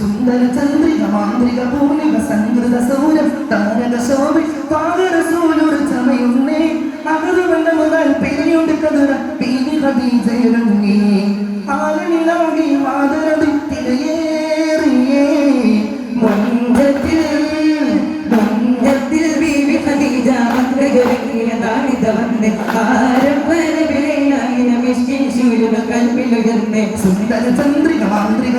സുന്ദര ചന്ദ്രിക മാന്ത്രിക പൂർണിക സംഗൃത സൗരം താരക ശോഭ പാകരസൂലൊരു ചമയുന്നേ അകതുവണ്ട മുതൽ പിരിയുണ്ട് കതിര പീലി ഹദീജയൊരുങ്ങി ആലനിലാകി മാതരതി തിരയേറിയേ മുഞ്ചത്തിൽ മുഞ്ചത്തിൽ ബീവി ഖദീജ മന്ത്രികളെങ്കിയതാണിത വന്ന് ആരംഭരവിളയായി നമിഷ്കിൻ ശൂരുക കൽപ്പിലുയർന്ന്. സുന്ദര ചന്ദ്രിക മാന്ത്രിക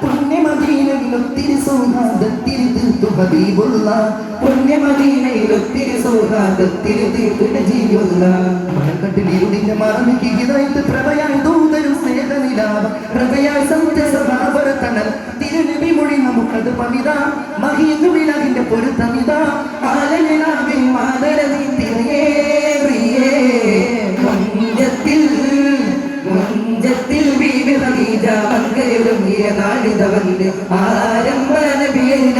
പുണ്യമദീനയിൽ ഒത്തിരി സൗഹാർദ്ദത്തിരി തീർത്തു ഹബീബുള്ള പുണ്യമദീനയിൽ ഒത്തിരി സൗഹാർദ്ദത്തിൽ തീർത്തിട്ട് ജീവുള്ള മഴക്കട്ടിലിരുടിന്റെ മറമിക്ക് ഇതായിട്ട് പ്രഭയായി ദൂതരും സ്നേഹനിലാപം പ്രഭയായി സത്യസഭാപര തണൽ തിരുനബി മൊഴി നമുക്കത് പവിത മഹീന്ദുവിലതിന്റെ നാളിത വന്ന് ആരംഭ നബിയായി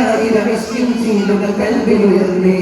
കൽവിലുയർന്നേ.